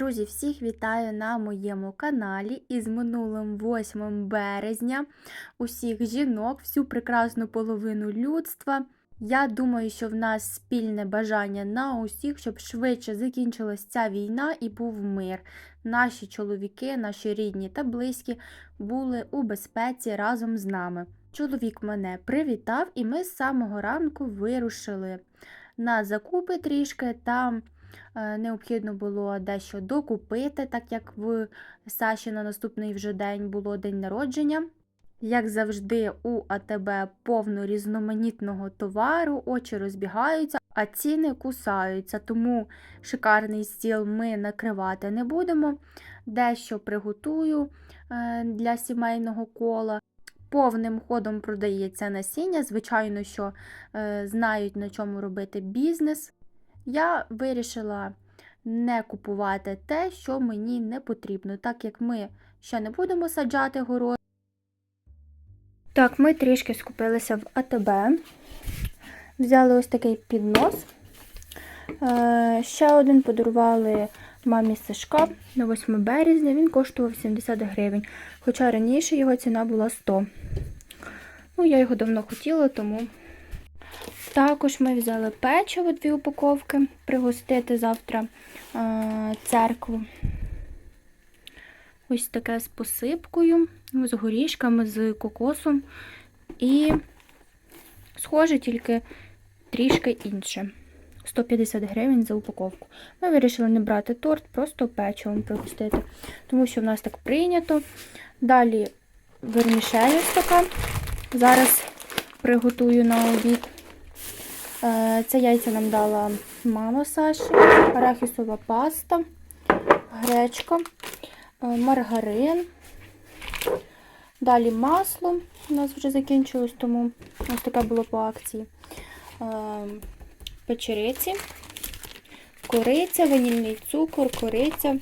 Друзі, всіх вітаю на моєму каналі із минулим 8 березня. Усіх жінок, всю прекрасну половину людства. Я думаю, що в нас спільне бажання на усіх, щоб швидше закінчилась ця війна і був мир. Наші чоловіки, наші рідні та близькі були у безпеці разом з нами. Чоловік мене привітав, і ми з самого ранку вирушили на закупи трішки. Там необхідно було дещо докупити, так як в Саші на наступний вже день було день народження. Як завжди, у АТБ повно різноманітного товару, очі розбігаються, а ціни кусаються. Тому шикарний стіл ми накривати не будемо. Дещо приготую е, для сімейного кола. Повним ходом продається насіння. Звичайно, що е, знають на чому робити бізнес. Я вирішила не купувати те, що мені не потрібно, так як ми ще не будемо саджати город. Так, ми трішки скупилися в АТБ. Взяли ось такий піднос. Е, ще один подарували мамі Сашка на 8 березня. Він коштував 70 гривень. Хоча раніше його ціна була 100. Ну, я його давно хотіла, тому. Також ми взяли печиво, дві упаковки, пригостити завтра е, церкву. Ось таке з посипкою, з горішками, з кокосом. І схоже, тільки трішки інше. 150 гривень за упаковку. Ми вирішили не брати торт, просто печивом пригостити, тому що в нас так прийнято. Далі вермішель така. Зараз приготую на обід. Е, Це яйця нам дала мама Саші, арахісова паста, гречка, е, маргарин. Далі масло. У нас вже закінчилось, тому ось таке було по акції. Е, Печериці, кориця, ванільний цукор, кориця,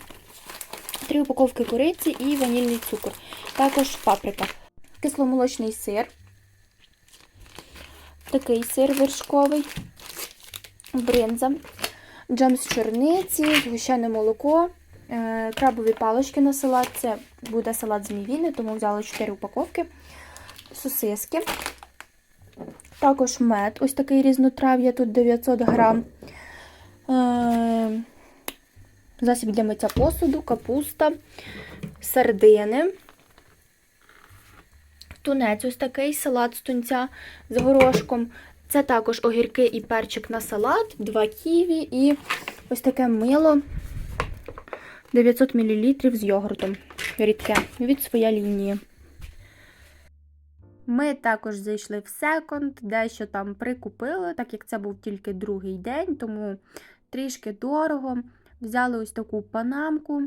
три упаковки кориці і ванільний цукор. Також паприка. Кисломолочний сир. Такий сир вершковий, бринза, джем з чорниці, згущене молоко, е, крабові палички на салат. Це буде салат з мівіни, тому взяла 4 упаковки, сосиски. Також мед, ось такий різнотрав'я, тут 900 грам. Е, Засіб для миття посуду, капуста, сардини. Тунець ось такий салат з тунця з горошком. Це також огірки і перчик на салат, 2 ківі і ось таке мило 900 мл з йогуртом. Рідке від своя лінії. Ми також зайшли в секонд, дещо там прикупили, так як це був тільки другий день, тому трішки дорого. Взяли ось таку панамку.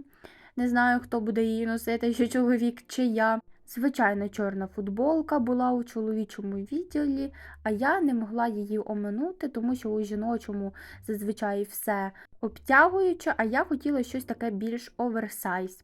Не знаю, хто буде її носити, що чоловік чи я. Звичайна чорна футболка була у чоловічому відділі, а я не могла її оминути, тому що у жіночому зазвичай все обтягуюче, а я хотіла щось таке більш оверсайз.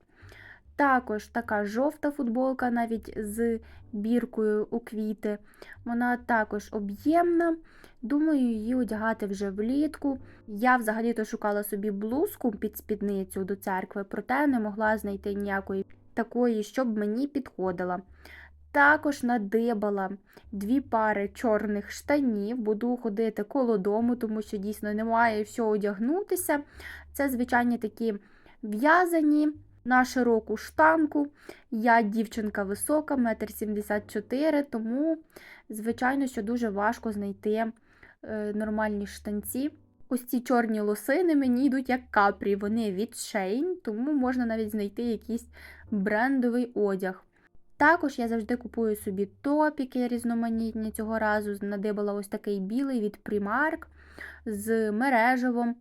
Також така жовта футболка, навіть з біркою у квіти. Вона також об'ємна. Думаю, її одягати вже влітку. Я взагалі-то шукала собі блузку під спідницю до церкви, проте не могла знайти ніякої такої, щоб мені підходила. Також надибала дві пари чорних штанів, буду ходити коло дому, тому що дійсно немає що одягнутися. Це звичайні такі в'язані на широку штанку. Я дівчинка висока, 1,74 м, тому, звичайно, що дуже важко знайти е, нормальні штанці. Ось ці чорні лосини мені йдуть як капрі, вони від Shein, тому можна навіть знайти якийсь брендовий одяг. Також я завжди купую собі топіки різноманітні. Цього разу надибала ось такий білий від Primark з мережевом.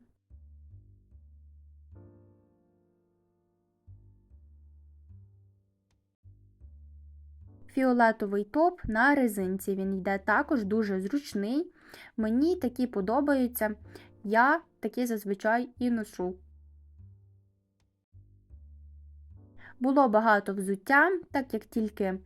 Фіолетовий топ на резинці. Він йде також дуже зручний. Мені такі подобаються. Я такі зазвичай і ношу. Було багато взуття, так як тільки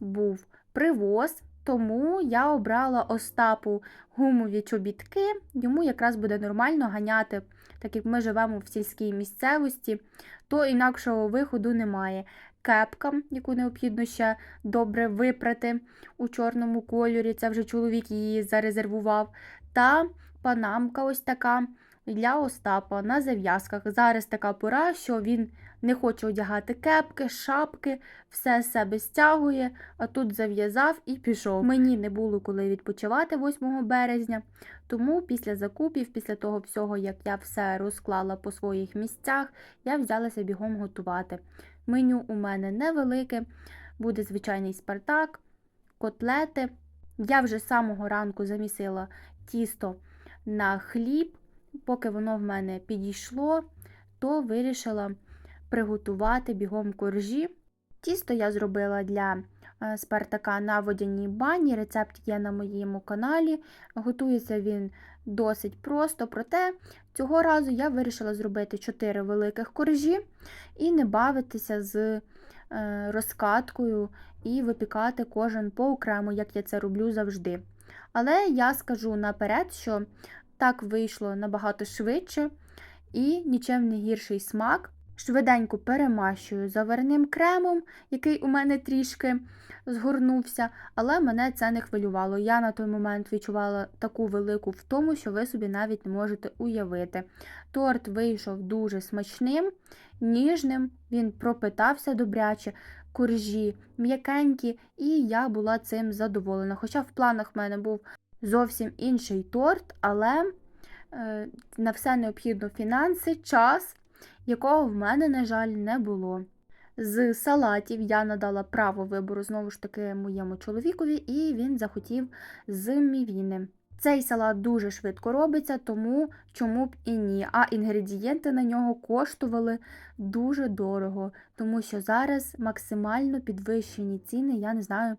був привоз, тому я обрала Остапу гумові чобітки. Йому якраз буде нормально ганяти, так як ми живемо в сільській місцевості, то інакшого виходу немає. Кепка, яку необхідно ще добре випрати у чорному кольорі, це вже чоловік її зарезервував. Та панамка ось така для Остапа на зав'язках. Зараз така пора, що він не хоче одягати кепки, шапки, все себе стягує, а тут зав'язав і пішов. Мені не було коли відпочивати 8 березня, тому після закупів, після того всього, як я все розклала по своїх місцях, я взялася бігом готувати. Меню у мене невелике, буде звичайний спартак, котлети. Я вже самого ранку замісила тісто на хліб, поки воно в мене підійшло, то вирішила приготувати бігом коржі. Тісто я зробила для е, спартака на водяній бані. Рецепт є на моєму каналі. Готується він досить просто, проте цього разу я вирішила зробити 4 великих коржі і не бавитися з е, розкаткою і випікати кожен поокремо, як я це роблю завжди. Але я скажу наперед, що так вийшло набагато швидше і нічим не гірший смак. Швиденько перемащую заварним кремом, який у мене трішки згорнувся, але мене це не хвилювало. Я на той момент відчувала таку велику втому, що ви собі навіть не можете уявити. Торт вийшов дуже смачним, ніжним, він пропитався добряче, коржі м'якенькі, і я була цим задоволена. Хоча в планах в мене був зовсім інший торт, але е, на все необхідно фінанси, час якого в мене, на жаль, не було. З салатів я надала право вибору знову ж таки моєму чоловікові, і він захотів з мівіни. Цей салат дуже швидко робиться, тому чому б і ні. А інгредієнти на нього коштували дуже дорого, тому що зараз максимально підвищені ціни, я не знаю,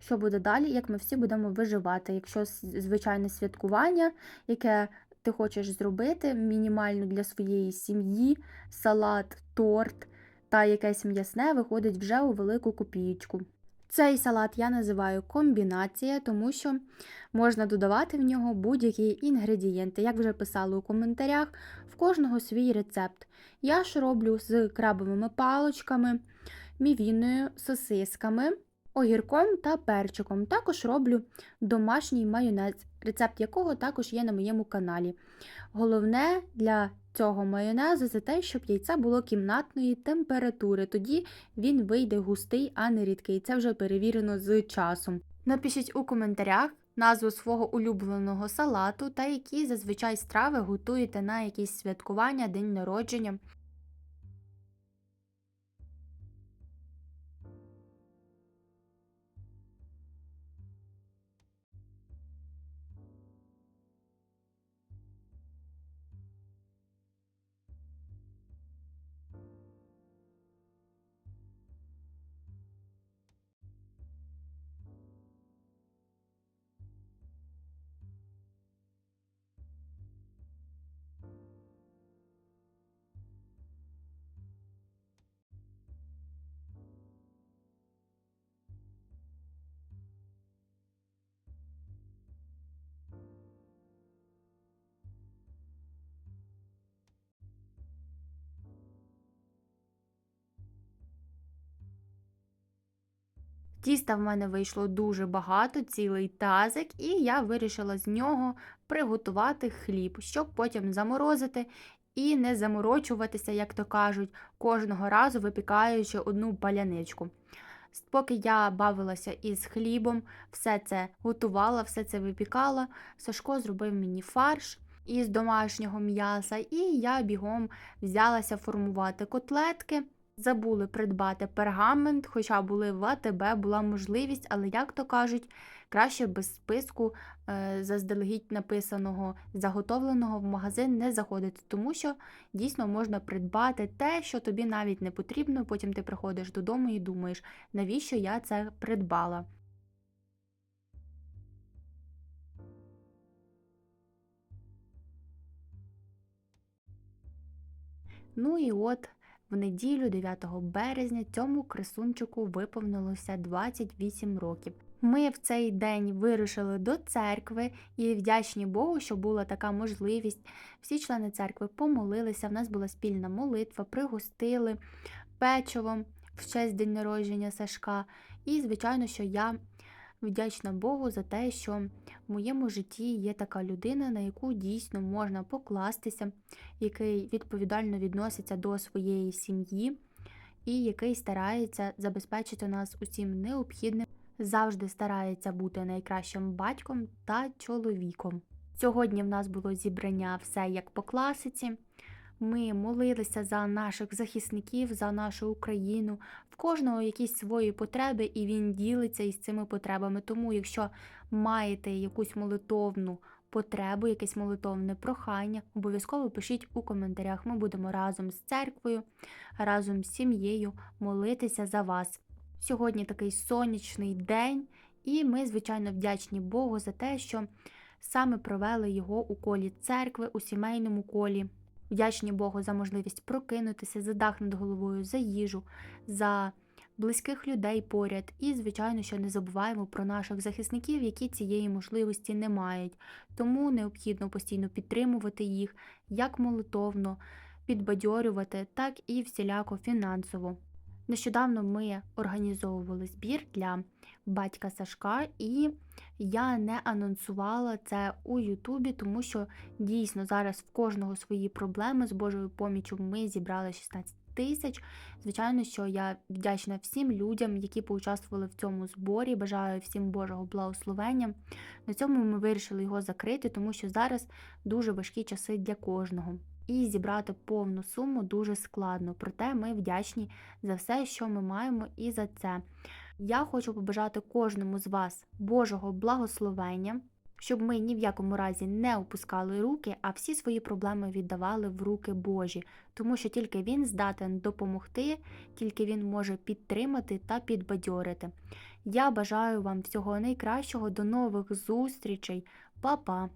що буде далі, як ми всі будемо виживати. Якщо звичайне святкування, яке ти хочеш зробити мінімально для своєї сім'ї, салат, торт та якесь м'ясне виходить вже у велику копієчку. Цей салат я називаю комбінація, тому що можна додавати в нього будь-які інгредієнти. Як вже писали у коментарях, в кожного свій рецепт. Я ж роблю з крабовими палочками, мівіною, сосисками, огірком та перчиком. Також роблю домашній майонез, рецепт якого також є на моєму каналі. Головне для цього майонезу за те, щоб яйце було кімнатної температури. Тоді він вийде густий, а не рідкий. Це вже перевірено з часом. Напишіть у коментарях назву свого улюбленого салату та які зазвичай страви готуєте на якісь святкування, день народження. Тіста в мене вийшло дуже багато, цілий тазик, і я вирішила з нього приготувати хліб, щоб потім заморозити і не заморочуватися, як то кажуть, кожного разу випікаючи одну паляничку. Поки я бавилася із хлібом, все це готувала, все це випікала, Сашко зробив мені фарш із домашнього м'яса, і я бігом взялася формувати котлетки. Забули придбати пергамент, хоча були в АТБ, була можливість, але, як то кажуть, краще без списку е, заздалегідь написаного, заготовленого в магазин не заходити, тому що дійсно можна придбати те, що тобі навіть не потрібно. Потім ти приходиш додому і думаєш, навіщо я це придбала. Ну і от в неділю, 9 березня, цьому красунчику виповнилося 28 років. Ми в цей день вирушили до церкви і вдячні Богу, що була така можливість. Всі члени церкви помолилися. В нас була спільна молитва, пригостили печивом в честь день народження Сашка. І, звичайно, що я вдячна Богу за те, що в моєму житті є така людина, на яку дійсно можна покластися, який відповідально відноситься до своєї сім'ї і який старається забезпечити нас усім необхідним, завжди старається бути найкращим батьком та чоловіком. Сьогодні в нас було зібрання все як по класиці. Ми молилися за наших захисників, за нашу Україну. В кожного якісь свої потреби, і він ділиться із цими потребами. Тому, якщо маєте якусь молитовну потребу, якесь молитовне прохання, обов'язково пишіть у коментарях. Ми будемо разом з церквою, разом з сім'єю молитися за вас. Сьогодні такий сонячний день, і ми, звичайно, вдячні Богу за те, що саме провели його у колі церкви, у сімейному колі. Вдячні Богу за можливість прокинутися, за дах над головою, за їжу, за близьких людей поряд. І, звичайно, що не забуваємо про наших захисників, які цієї можливості не мають. Тому необхідно постійно підтримувати їх як молитовно, підбадьорювати, так і всіляко фінансово. Нещодавно ми організовували збір для батька Сашка, і я не анонсувала це у Ютубі, тому що дійсно зараз в кожного свої проблеми з Божою поміччю ми зібрали 16 тисяч. Звичайно, що я вдячна всім людям, які поучаствували в цьому зборі. Бажаю всім Божого благословення. На цьому ми вирішили його закрити, тому що зараз дуже важкі часи для кожного. І зібрати повну суму дуже складно. Проте ми вдячні за все, що ми маємо, і за це. Я хочу побажати кожному з вас Божого благословення, щоб ми ні в якому разі не опускали руки, а всі свої проблеми віддавали в руки Божі, тому що тільки Він здатен допомогти, тільки Він може підтримати та підбадьорити. Я бажаю вам всього найкращого, до нових зустрічей, Па-па!